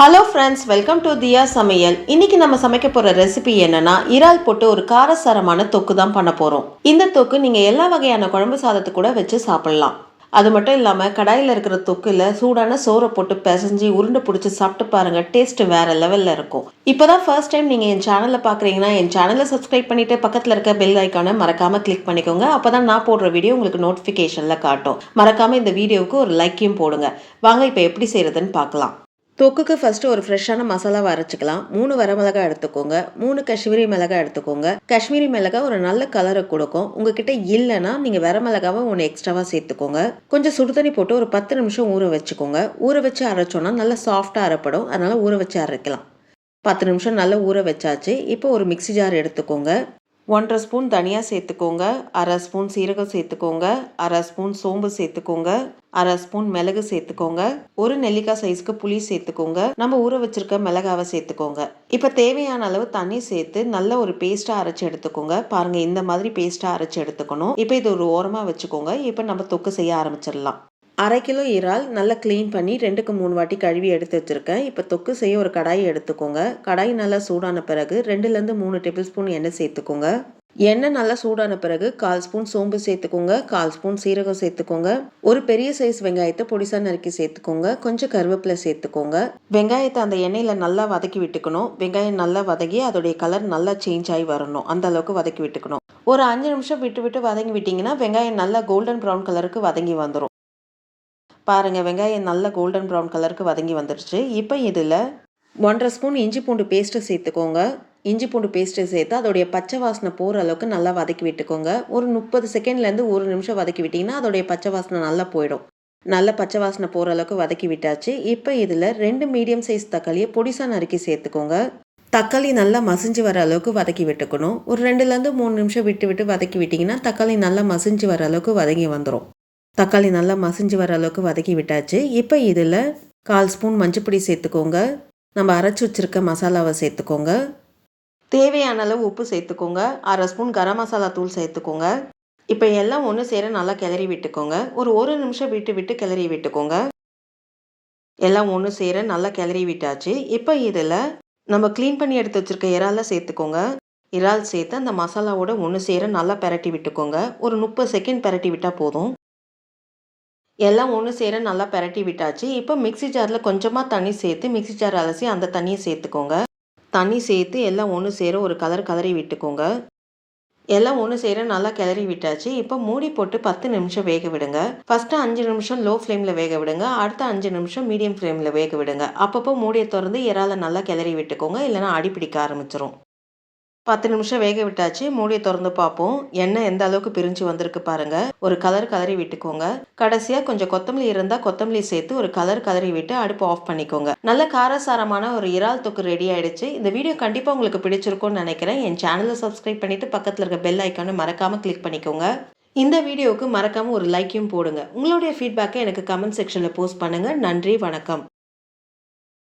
Hello friends welcome to Diya சமையல் இன்னைக்கு நம்ம சமைக்க போற ரெசிபி என்னன்னா இறால் போட்டு ஒரு காரசாரமான தொக்கு தான் பண்ண போறோம். இந்த தொக்கு நீங்க எல்லா வகையான குழம்பு சாதத்தை கூட வச்சு சாப்பிடலாம். அது மட்டும் இல்லாமல் கடாயில் இருக்கிற தொக்கில் சூடான சோறை போட்டு பிசைஞ்சு உருண்டை பிடிச்சி சாப்பிட்டு பாருங்கள் டேஸ்ட் வேற லெவலில் இருக்கும். இப்போ தான் ஃபர்ஸ்ட் டைம் நீங்கள் என் சேனலில் பார்க்குறீங்கன்னா என் சேனலை சப்ஸ்கிரைப் பண்ணிட்டு பக்கத்தில் இருக்க பெல் ஐக்கானை மறக்காமல் கிளிக் பண்ணிக்கோங்க. அப்போ தான் நான் போடுற வீடியோ உங்களுக்கு நோட்டிஃபிகேஷனில் காட்டும். மறக்காமல் இந்த வீடியோவுக்கு ஒரு லைக்கையும் போடுங்க. வாங்க இப்போ எப்படி செய்கிறதுன்னு பார்க்கலாம். தொக்குக்கு ஃபஸ்ட்டு ஒரு ஃப்ரெஷ்ஷான மசாலாவை அரைச்சிக்கலாம். மூணு வரமிளகாய் எடுத்துக்கோங்க. மூணு காஷ்மீரி மிளகாய் எடுத்துக்கோங்க. காஷ்மீரி மிளகாய் ஒரு நல்ல கலரை கொடுக்கும். உங்ககிட்ட இல்லைன்னா நீங்கள் வரமிளகாவை ஒன்று எக்ஸ்ட்ராவாக சேர்த்துக்கோங்க. கொஞ்சம் சுடுதண்ணி போட்டு ஒரு பத்து நிமிஷம் ஊற வச்சுக்கோங்க. ஊற வச்சு அரைச்சோன்னா நல்லா சாஃப்டாக அரைப்படும். அதனால் ஊற வச்சு அரைக்கலாம். பத்து நிமிஷம் நல்லா ஊற வச்சாச்சு. இப்போ ஒரு மிக்ஸி ஜார் எடுத்துக்கோங்க. ஒன்றரை ஸ்பூன் தனியாக சேர்த்துக்கோங்க அரை ஸ்பூன் சீரகம் சேர்த்துக்கோங்க அரை ஸ்பூன் சோம்பு சேர்த்துக்கோங்க அரை ஸ்பூன் மிளகு சேர்த்துக்கோங்க ஒரு நெல்லிக்காய் சைஸ்க்கு புளி சேர்த்துக்கோங்க நம்ம ஊற வச்சிருக்க மிளகாவை சேர்த்துக்கோங்க. இப்போ தேவையான அளவு தண்ணி சேர்த்து நல்ல ஒரு பேஸ்ட்டாக அரைச்சி எடுத்துக்கோங்க. பாருங்க இந்த மாதிரி பேஸ்ட்டாக அரைச்சி எடுத்துக்கணும். இப்போ இது ஒரு ஓரமாக வச்சுக்கோங்க. இப்போ நம்ம தொக்கு செய்ய ஆரம்பிச்சிடலாம். அரை கிலோ இறால் நல்லா க்ளீன் பண்ணி ரெண்டுக்கு மூணு வாட்டி கழுவி எடுத்து வச்சுருக்கேன். இப்போ தொக்கு செய்ய ஒரு கடாயை எடுத்துக்கோங்க. கடாய் நல்லா சூடான பிறகு ரெண்டுலேருந்து மூணு டேபிள் ஸ்பூன் எண்ணெய் சேர்த்துக்கோங்க. எண்ணெய் நல்லா சூடான பிறகு கால் ஸ்பூன் சோம்பு சேர்த்துக்கோங்க. கால் ஸ்பூன் சீரகம் சேர்த்துக்கோங்க. ஒரு பெரிய சைஸ் வெங்காயத்தை பொடிசா நறுக்கி சேர்த்துக்கோங்க. கொஞ்சம் கருவேப்பிலை சேர்த்துக்கோங்க. வெங்காயத்தை அந்த எண்ணெயில் நல்லா வதக்கி விட்டுக்கணும். வெங்காயம் நல்லா வதக்கி அதோடைய கலர் நல்லா சேஞ்ச் ஆகி வரணும். அந்த அளவுக்கு வதக்கி விட்டுக்கணும். ஒரு அஞ்சு நிமிஷம் விட்டு விட்டு வதங்கி விட்டிங்கன்னா வெங்காயம் நல்லா கோல்டன் ப்ரௌன் கலருக்கு வதங்கி வந்துடும் பாருங்கள் வெங்காயம் நல்ல கோல்டன் ப்ரௌன் கலருக்கு வதங்கி வந்துடுச்சு இப்போ இதில் ஒன்றரை ஸ்பூன் இஞ்சி பூண்டு பேஸ்ட்டு சேர்த்துக்கோங்க. இஞ்சி பூண்டு பேஸ்ட்டு சேர்த்து அதோடைய பச்சை வாசனை போகிற அளவுக்கு நல்லா வதக்கி விட்டுக்கோங்க. ஒரு முப்பது செகண்ட்லேருந்து ஒரு நிமிஷம் வதக்கி விட்டிங்கன்னா அதோடைய பச்சை வாசனை நல்லா போயிடும். நல்ல பச்சை வாசனை போகிற அளவுக்கு வதக்கி விட்டாச்சு. இப்போ இதில் ரெண்டு மீடியம் சைஸ் தக்காளியை பொடிசாக நறுக்கி சேர்த்துக்கோங்க. தக்காளி நல்லா மசிஞ்சு வர அளவுக்கு வதக்கி விட்டுக்கணும். ஒரு ரெண்டுலேருந்து மூணு நிமிஷம் விட்டு விட்டு வதக்கி விட்டிங்கன்னா தக்காளி நல்லா மசிஞ்சு வர அளவுக்கு வதங்கி வந்துடும் தக்காளி நல்லா மசிஞ்சு வர அளவுக்கு வதக்கி விட்டாச்சு. இப்போ இதில் கால் ஸ்பூன் மஞ்சப்பொடி சேர்த்துக்கோங்க. நம்ம அரைச்சி வச்சுருக்க மசாலாவை சேர்த்துக்கோங்க. தேவையான அளவு உப்பு சேர்த்துக்கோங்க. அரை ஸ்பூன் கரம் மசாலா தூள் சேர்த்துக்கோங்க. இப்போ எல்லாம் ஒன்று சேர நல்லா கிளறி விட்டுக்கோங்க. ஒரு ஒரு நிமிஷம் விட்டு விட்டு கிளறி விட்டுக்கோங்க. எல்லாம் ஒன்று சேர நல்லா கிளறி விட்டாச்சு. இப்போ இதில் நம்ம க்ளீன் பண்ணி எடுத்து வச்சுருக்க இறாலை சேர்த்துக்கோங்க. இறால் சேர்த்து அந்த மசாலாவோட ஒன்று சேர நல்லா பரட்டி விட்டுக்கோங்க. ஒரு முப்பது செகண்ட் பரட்டி விட்டால் போதும். எல்லாம் ஒன்று சேர நல்லா பெரட்டி விட்டாச்சு. இப்போ மிக்ஸி ஜாரில் கொஞ்சமாக தண்ணி சேர்த்து மிக்ஸி ஜார் அலசி அந்த தண்ணியை சேர்த்துக்கோங்க. தண்ணி சேர்த்து எல்லாம் ஒன்று சேர ஒரு கலர் கலரி விட்டுக்கோங்க. எல்லாம் ஒன்று சேர நல்லா கிளறி விட்டாச்சு. இப்போ மூடி போட்டு பத்து நிமிஷம் வேக விடுங்க. ஃபஸ்ட்டு அஞ்சு நிமிஷம் லோ ஃப்ளேமில் வேக விடுங்க. அடுத்த அஞ்சு நிமிஷம் மீடியம் ஃப்ளேமில் வேக விடுங்க. அப்பப்போ மூடியை திறந்து இறால நல்லா கிளறி விட்டுக்கோங்க. இல்லைனா அடி பிடிக்க ஆரம்பிச்சிரும். பத்து நிமிஷம் வேக விட்டாச்சு மூடியை திறந்து பார்ப்போம் எண்ணெய் எந்த அளவுக்கு பிரிஞ்சு வந்திருக்கு பாருங்க. ஒரு கலர் கலரி விட்டுக்கோங்க. கடைசியாக கொஞ்சம் கொத்தமல்லி இருந்தால் கொத்தமல்லி சேர்த்து ஒரு கலர் கலரி விட்டு அடுப்பு ஆஃப் பண்ணிக்கோங்க. நல்ல காரசாரமான ஒரு இறால் தொக்கு ரெடி ஆயிடுச்சு. இந்த வீடியோ கண்டிப்பாக உங்களுக்கு பிடிச்சிருக்கும்னு நினைக்கிறேன். என் சேனலை சப்ஸ்கிரைப் பண்ணிட்டு பக்கத்தில் இருக்க பெல் ஐக்கானை மறக்காம கிளிக் பண்ணிக்கோங்க. இந்த வீடியோவுக்கு மறக்காம ஒரு லைக்கையும் போடுங்க. உங்களுடைய ஃபீட்பேக்கை எனக்கு கமெண்ட் செக்ஷனில் போஸ்ட் பண்ணுங்க. நன்றி வணக்கம்.